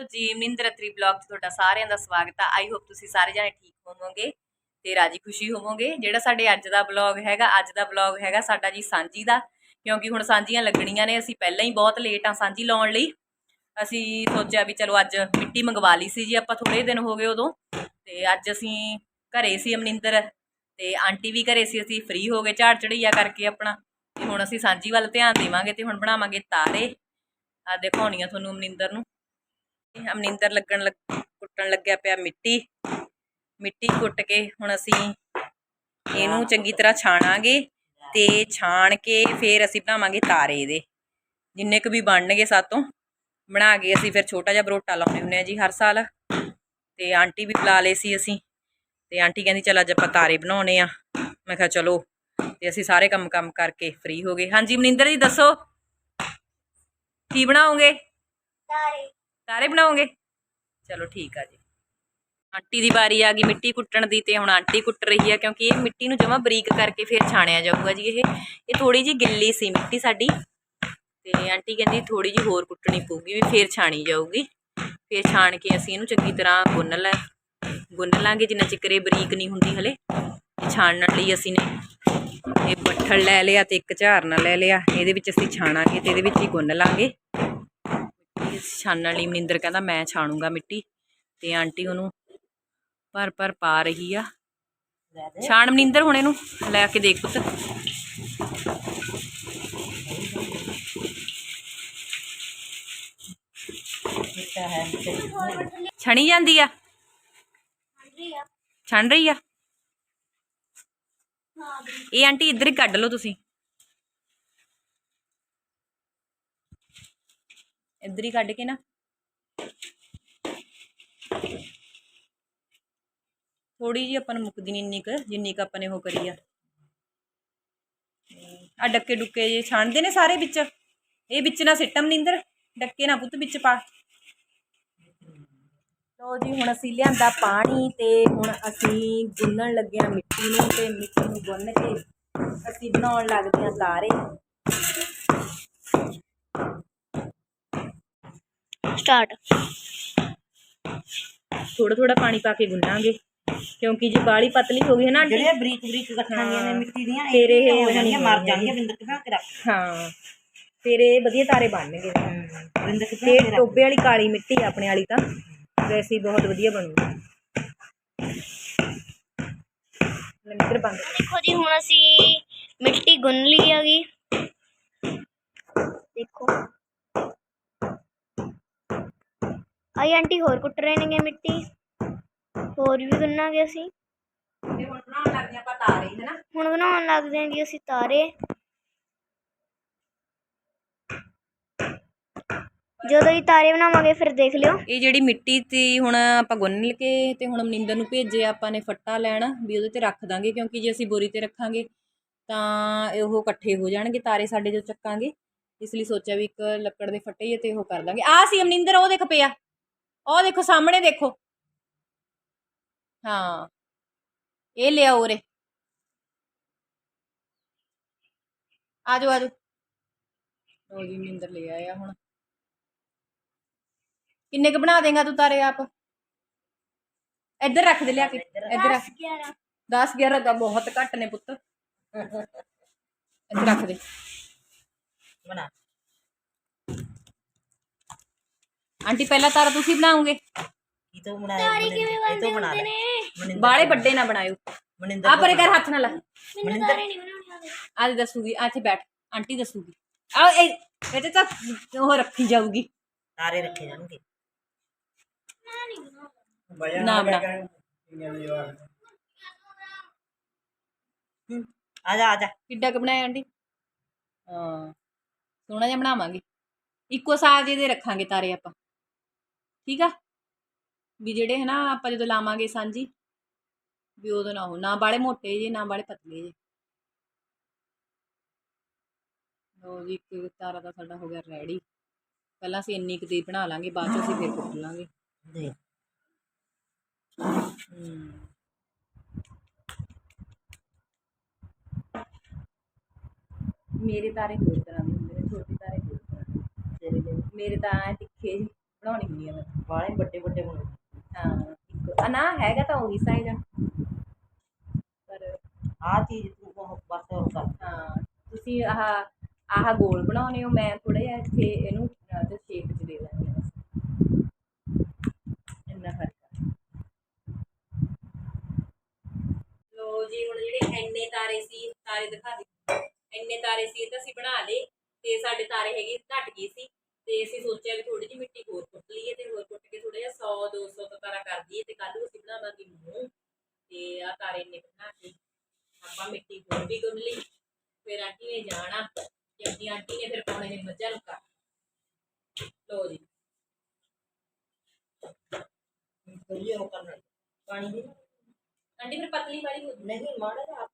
ਸੋ ਜੀ ਮਨਿੰਦਰ ਅਤਰੀ ਬਲੌਗ 'ਚ ਤੁਹਾਡਾ ਸਾਰਿਆਂ ਦਾ ਸਵਾਗਤ ਆ। ਆਈ ਹੋਪ ਤੁਸੀਂ ਸਾਰੇ ਜਾਣੇ ਠੀਕ ਹੋਵੋਗੇ ਤੇ ਰਾਜੀ ਖੁਸ਼ੀ ਹੋਵੋਗੇ। ਜਿਹੜਾ ਸਾਡੇ ਅੱਜ ਦਾ ਬਲੌਗ ਹੈਗਾ, ਅੱਜ ਦਾ ਬਲੌਗ ਹੈਗਾ ਸਾਡਾ ਜੀ ਸਾਂਝੀ ਦਾ, ਕਿਉਂਕਿ ਹੁਣ ਸਾਂਝੀਆਂ ਲੱਗਣੀਆਂ ਨੇ, ਅਸੀਂ ਪਹਿਲਾਂ ਹੀ ਬਹੁਤ ਲੇਟ ਆ ਸਾਂਝੀ ਲਾਉਣ ਲਈ। ਅਸੀਂ ਸੋਚਿਆ ਵੀ ਚਲੋ ਅੱਜ ਮਿੱਟੀ ਮੰਗਵਾ ਲਈ ਸੀ ਜੀ, ਆਪਾਂ ਥੋੜੇ ਦਿਨ ਹੋ ਗਏ ਉਦੋਂ। ਤੇ ਅੱਜ ਅਸੀਂ ਘਰੇ ਸੀ ਅਮਨਿੰਦਰ ਤੇ ਆਂਟੀ ਵੀ ਘਰੇ ਸੀ, ਅਸੀਂ ਫ੍ਰੀ ਹੋ ਗਏ, ਝਾੜ ਚੜਈਆ ਕਰਕੇ ਆਪਣਾ। ਤੇ ਹੁਣ ਅਸੀਂ ਸਾਂਝੀ ਵੱਲ ਧਿਆਨ ਦੇਵਾਂਗੇ ਤੇ ਹੁਣ ਬਣਾਵਾਂਗੇ ਤਾਰੇ। ਆ ਦਿਖਾਉਣੀਆਂ ਤੁਹਾਨੂੰ ਅਮਨਿੰਦਰ ਨੂੰ। ਅਮਨਿੰਦਰ ਲੱਗਣ ਲੱਗ, ਕੁੱਟਣ ਲੱਗਿਆ ਪਿਆ ਮਿੱਟੀ ਮਿੱਟੀ ਕੁੱਟ ਕੇ ਹੁਣ ਅਸੀਂ ਇਹਨੂੰ ਚੰਗੀ ਤਰ੍ਹਾਂ ਛਾਣਾਂਗੇ ਤੇ ਛਾਣ ਕੇ ਫਿਰ ਅਸੀਂ ਬਣਾਵਾਂਗੇ ਤਾਰੇ ਇਹਦੇ। ਜਿੰਨੇ ਕੁ ਵੀ ਬਣਨਗੇ ਸਾਤੋਂ, ਬਣਾ ਕੇ ਅਸੀਂ ਫਿਰ ਛੋਟਾ ਜਿਹਾ ਬਰੋਟਾ ਲਾਉਣੇ ਹੁੰਦੇ ਆ ਜੀ ਹਰ ਸਾਲ। ਤੇ ਆਂਟੀ ਵੀ ਬੁਲਾ ਲਏ ਸੀ ਅਸੀਂ, ਤੇ ਆਂਟੀ ਕਹਿੰਦੀ ਚਲ ਅੱਜ ਆਪਾਂ ਤਾਰੇ ਬਣਾਉਣੇ ਆ। ਮੈਂ ਕਿਹਾ ਚਲੋ, ਤੇ ਅਸੀਂ ਸਾਰੇ ਕੰਮ ਕੰਮ ਕਰਕੇ ਫ੍ਰੀ ਹੋ ਗਏ। ਹਾਂਜੀ ਮਨਿੰਦਰ ਜੀ ਦੱਸੋ, ਕੀ ਬਣਾਓਗੇ? ਤਾਰੇ। ਸਾਰੇ ਬਣਾਓਗੇ? ਚਲੋ ਠੀਕ ਆ ਜੀ। ਆਂਟੀ ਦੀ ਵਾਰੀ ਆ ਗਈ ਮਿੱਟੀ ਕੁੱਟਣ ਦੀ ਤੇ ਹੁਣ ਆਂਟੀ ਕੁੱਟ ਰਹੀ ਆ ਕਿਉਂਕਿ ਇਹ ਮਿੱਟੀ ਨੂੰ ਜਮਾ ਬਰੀਕ ਕਰਕੇ ਫਿਰ ਛਾਣਿਆ ਜਾਊਗਾ ਜੀ ਇਹ। ਇਹ ਥੋੜੀ ਜੀ ਗਿੱਲੀ ਸੀ ਮਿੱਟੀ ਸਾਡੀ ਤੇ ਆਂਟੀ ਕਹਿੰਦੀ ਥੋੜੀ ਜੀ ਹੋਰ ਕੁੱਟਣੀ ਪਊਗੀ ਵੀ ਫਿਰ ਛਾਣੀ ਜਾਊਗੀ। ਫਿਰ ਛਾਣ ਕੇ ਅਸੀਂ ਇਹਨੂੰ ਚੰਗੀ ਤਰ੍ਹਾਂ ਗੁੰਨ ਲੈ, ਗੁੰਨ ਲਾਂਗੇ ਜਿੰਨਾ ਚਿਕਰ ਇਹ ਬਰੀਕ ਨਹੀਂ ਹੁੰਦੀ ਹਲੇ। ਛਾਣਨ ਲਈ ਅਸੀਂ ਨੇ ਇਹ ਬੱਠਲ ਲੈ ਲਿਆ ਤੇ ਇੱਕ ਝਾਰਨਾ ਲੈ ਲਿਆ। ਇਹਦੇ ਵਿੱਚ ਅਸੀਂ ਛਾਣਾਂਗੇ ਤੇ ਇਹਦੇ ਵਿੱਚ ਹੀ ਗੁੰਨ ਲਾਂਗੇ। ਛਾਣਨ ਲਈ ਮਨਿੰਦਰ ਕਹਿੰਦਾ ਮੈਂ ਛਾਣੂਗਾ ਮਿੱਟੀ। ਤੇ ਆਂਟੀ ਉਹਨੂੰ ਭਰ ਭਰ ਪਾ ਰਹੀ ਆ। ਛਾਣ ਮਨਿੰਦਰ ਹੁਣ ਇਹਨੂੰ ਲੈ ਕੇ ਦੇਖ ਪੁੱਤ। ਛਣੀ ਜਾਂਦੀ ਆ? ਛਣ ਰਹੀ ਆ? ਇਹ ਆਂਟੀ ਇੱਧਰ ਹੀ ਕੱਢ ਲਓ ਤੁਸੀਂ। ਇੱਧਰ ਹੀ ਕੱਢ ਕੇ ਨਾ। ਥੋੜੀ ਜਿਹੀ ਆਪਾਂ ਨੂੰ ਮੁੱਕਦੀ ਨਹੀਂ ਇੰਨੀ ਕੁ, ਜਿੰਨੀ ਕੁ ਆਪਾਂ ਨੇ ਉਹ ਕਰੀ ਆ। ਆ ਡੱਕੇ ਡੁੱਕੇ ਜੇ ਛਾਣਦੇ ਨੇ ਸਾਰੇ ਵਿੱਚ। ਇਹ ਵਿੱਚ ਨਾ ਸਿੱਟਮ ਨਿੰਦਰ ਡੱਕੇ ਨਾ ਪੁੱਤ ਵਿੱਚ ਪਾ। ਲੋ ਜੀ, ਹੁਣ ਅਸੀਂ ਲਿਆਂਦਾ ਪਾਣੀ ਤੇ ਹੁਣ ਅਸੀਂ ਗੁੰਨਣ ਲੱਗੇ ਹਾਂ ਮਿੱਟੀ ਨੂੰ ਤੇ ਮਿੱਟੀ ਨੂੰ ਗੁੰਨ ਕੇ ਅਸੀਂ ਬਣਾਉਣ ਲੱਗਦੇ ਹਾਂ ਤਾਰੇ। ਸਟਾਰਟ ਥੋੜਾ ਥੋੜਾ ਪਾਣੀ ਪਾ ਕੇ ਗੁੰਨਾਂਗੇ ਕਿਉਂਕਿ ਜੇ ਬਾਲੀ ਪਤਲੀ ਹੋ ਗਈ ਹੈ ਨਾ ਆਂਟੀ। ਜਿਹੜੀਆਂ ਬਰੀਕ ਬਰੀਕ ਗੱਠਾਂ ਦੀਆਂ ਨੇ। ਮਿੱਟੀ ਦੀਆਂ ਫਿਰ ਇਹ ਹੋ ਹੋ ਜਾਣਗੀਆਂ ਮਰ ਜਾਣਗੀਆਂ। ਬਿੰਦਰ ਕਿਹਾ ਕੇ ਰੱਖ। ਹਾਂ ਫਿਰ ਇਹ ਵਧੀਆ ਤਾਰੇ ਬਣਨਗੇ। ਬਿੰਦਰ ਤੇ ਕਿਹਾ ਕੇ ਰੱਖ। ਟੋਬੇ ਵਾਲੀ ਕਾਲੀ ਮਿੱਟੀ ਆ ਆਪਣੇ ਵਾਲੀ ਤਾਂ ਵੈਸੇ ਹੀ ਬਹੁਤ ਵਧੀਆ ਬਣੂਗੀ ਲੰਗਰ ਬੰਦ। ਦੇਖੋ ਜੀ ਹੁਣ ਅਸੀਂ ਮਿੱਟੀ ਗੁੰਨ ਲਈ ਹੈਗੀ। ਦੇਖੋ। ਆਈ ਆਂਟੀ ਹੋਰ ਕੁੱਟ ਰਹੇ ਨੇਗੇ ਮਿੱਟੀ? ਹੋਰ ਵੀ ਗੁੰਨਾਂਗੇ ਅਸੀਂ। ਤੇ ਹੁਣ ਬਣਾਉਣ ਲੱਗਦੇ ਆਪਾਂ ਤਾਰੇ ਹੈਨਾ? ਹੁਣ ਬਣਾਉਣ ਲੱਗਦੇ ਹਾਂ ਜੀ ਅਸੀਂ ਤਾਰੇ। ਜਦੋਂ ਹੀ ਤਾਰੇ ਬਣਾਵਾਂਗੇ ਫਿਰ ਦੇਖ ਲਿਓ। ਇਹ ਜਿਹੜੀ ਮਿੱਟੀ ਤੀ ਹੁਣ ਆਪਾਂ ਗੁੰਨ ਕੇ ਤੇ ਹੁਣ ਮਨਿੰਦਰ ਨੂੰ ਭੇਜਿਆ ਆਪਾਂ ਨੇ ਫੱਟਾ ਲੈਣ ਵੀ ਉਹਦੇ ਤੇ ਰੱਖ ਦਾਂਗੇ ਕਿਉਂਕਿ ਜੇ ਅਸੀਂ ਬੋਰੀ ਤੇ ਰੱਖਾਂਗੇ ਤਾਂ ਇਹ ਉਹ ਇਕੱਠੇ ਹੋ ਜਾਣਗੇ ਤਾਰੇ ਸਾਡੇ ਜੋ ਚੱਕਾਂਗੇ। ਇਸ ਲਈ ਸੋਚਿਆ ਵੀ ਇੱਕ ਲੱਕੜ ਦੇ ਫੱਟੇ ਤੇ ਉਹ ਕਰ ਦਾਂਗੇ। ਆਹ ਸੀ ਮਨਿੰਦਰ ਉਹ ਦੇਖ ਪਿਆ। ਉਹ ਦੇਖੋ ਸਾਹਮਣੇ ਦੇਖੋ ਹਾਂ ਇਹ ਲਿਆਓ ਉਰੇ ਆਜੋ ਆਜੋ ਲੋ ਜੀ ਮਨਿੰਦਰ ਲੈ ਆਇਆ ਹੁਣ ਕਿੰਨੇ ਕ ਬਣਾ ਦੇਗਾ ਤੂੰ ਤਾਰੇ ਆਪ ਇੱਧਰ ਰੱਖ ਦੇ ਲਿਆ ਕੇ ਇੱਧਰ ਰੱਖ 11 10 11 ਤਾਂ ਬਹੁਤ ਘੱਟ ਨੇ ਪੁੱਤ ਇੱਧਰ ਰੱਖ ਦੇ ਬਣਾ ਆਂਟੀ ਪਹਿਲਾਂ ਤਾਰਾ ਤੁਸੀਂ ਬਣਾਓਗੇ ਕੀ ਤੋਂ ਬਣਾਇਆ ਇਹ ਤੋਂ ਬਣਾ ਲੈ ਮਨਿੰਦਰ ਬਾਲੇ ਵੱਡੇ ਨਾ ਬਣਾਇਓ ਮਨਿੰਦਰ ਆ ਪਰੇ ਕਰ ਹੱਥ ਨਾਲ ਮੈਨੂੰ ਤਾਰੇ ਨਹੀਂ ਬਣਾਉਣੇ ਆਉਂਦੇ ਅੱਜ ਦੱਸੂਗੀ ਆ ਇੱਥੇ ਬੈਠ ਆਂਟੀ ਦੱਸੂਗੀ ਆ ਇਹ ਇਹਦੇ ਤਾਂ ਉਹ ਰੱਖੀ ਜਾਊਗੀ ਤਾਰੇ ਰੱਖੇ ਜਾਣਗੇ ਨਾ ਬਣਾ ਆ ਜਾ ਆ ਜਾ ਕਿੱਡਾ ਕ ਬਣਾਇਆ ਆਂਟੀ ਹਾਂ ਸੋਹਣਾ ਜਿਹਾ ਬਣਾਵਾਂਗੇ ਇੱਕੋ ਸਾਈਜ਼ ਦੇ ਰੱਖਾਂਗੇ ਤਾਰੇ ਆਪਾਂ ਠੀਕ ਆ? ਵੀ ਜਿਹੜੇ ਹੈ ਨਾ ਆਪਾਂ ਜਦੋਂ ਲਾਵਾਂਗੇ ਸਾਂਝੀ ਵੀ ਉਦੋਂ ਨਾ ਹੋ ਨਾ ਬਾਲੇ ਮੋਟੇ ਜੇ ਨਾ ਬਾਲੇ ਪਤਲੇ ਜੇ। ਲੋ ਜੀ ਇੱਕ ਤਾਰਾ ਤਾਂ ਸਾਡਾ ਹੋ ਗਿਆ ਰੈਡੀ ਪਹਿਲਾਂ ਅਸੀਂ ਇੰਨੀ ਕੁ ਦੀ ਬਣਾ ਲਾਂਗੇ ਬਾਅਦ ਚ ਅਸੀਂ ਫਿਰ ਕੁੱਟ ਲਾਂਗੇ। ਦੇਖ। ਮੇਰੇ ਤਾਰੇ ਹੋਰ ਤਰ੍ਹਾਂ ਦੇ ਹੁੰਦੇ ਨੇ ਛੋਟੇ ਤਾਰੇ ਹੋਰ ਤਰ੍ਹਾਂ ਦੇ। ਮੇਰੇ ਤਾਂ ਐ ਤਿੱਖੇ ਜਿਹੇ ਬਣਾਉਣੀ ਹੁੰਦੀ ਆ ਮੈਂ ਵਾਲੇ ਵੱਡੇ ਵੱਡੇ ਬਣਾਉਣੇ ਹਾਂ ਇੱਕ ਆ ਨਾ ਹੈਗਾ ਤਾਂ ਉਹੀ ਸਾਈਜ਼ ਪਰ ਆ ਚੀਜ਼ ਤੂੰ ਉਹ ਬਸ ਉਹ ਕਰ। ਹਾਂ ਤੁਸੀਂ ਆਹ ਆਹ ਗੋਲ ਬਣਾਉਣੇ ਹੋ ਮੈਂ ਥੋੜਾ ਜਿਹਾ ਇੱਥੇ ਇਹਨੂੰ ਤੇ ਸ਼ੇਪ 'ਚ ਦੇ ਬਸ। ਇੰਨਾ ਫ਼ਰਕ ਲੋ ਜੀ ਹੁਣ ਜਿਹੜੇ ਐਨੇ ਤਾਰੇ ਸੀ ਤਾਰੇ ਦਿਖਾ ਦੇ। ਐਨੇ ਤਾਰੇ ਸੀ ਇਹ ਤਾਂ ਅਸੀਂ ਬਣਾ ਲਏ ਤੇ ਸਾਡੇ ਤਾਰੇ ਹੈਗੇ ਘਟ ਗਏ ਸੀ। ਤੇ ਅਸੀਂ ਸੋਚਿਆ ਵੀ ਥੋੜੀ ਜਿਹੀ ਮਿੱਟੀ ਹੋਰ ਕੁੱਟ ਲਈਏ ਤੇ ਹੋਰ ਕੁੱਟ ਕੇ ਥੋੜਾ ਜਿਹਾ 100 200 ਦਾ ਤਾਰਾ ਕਰ ਦਈਏ ਤੇ ਕੱਲ ਨੂੰ ਅਸੀਂ ਬਣਾਵਾਂਗੇ ਮੂੰਹ ਤੇ ਆ ਤਾਰੇ ਇੰਨੇ ਬਣਾ ਕੇ ਆਪਾਂ ਮਿੱਟੀ ਹੋਰ ਵੀ ਗੁੰਨ ਲਈ। ਫਿਰ ਆਂਟੀ ਨੇ ਜਾਣਾ ਤੇ ਆਪਣੀ ਆਂਟੀ ਨੇ ਫਿਰ ਪਾਉਣੇ ਨੇ ਮੱਝਾਂ ਨੂੰ ਕਰ ਲੋ ਜੀ। ਕਰੀਏ ਉਹ ਕਰਨਾ। ਪਾਣੀ ਦੀ ਆਂਟੀ ਫਿਰ ਪਤਲੀ ਵਾਲੀ ਹੋ ਜਾਊ। ਨਹੀਂ ਮਾੜਾ ਜਿਹਾ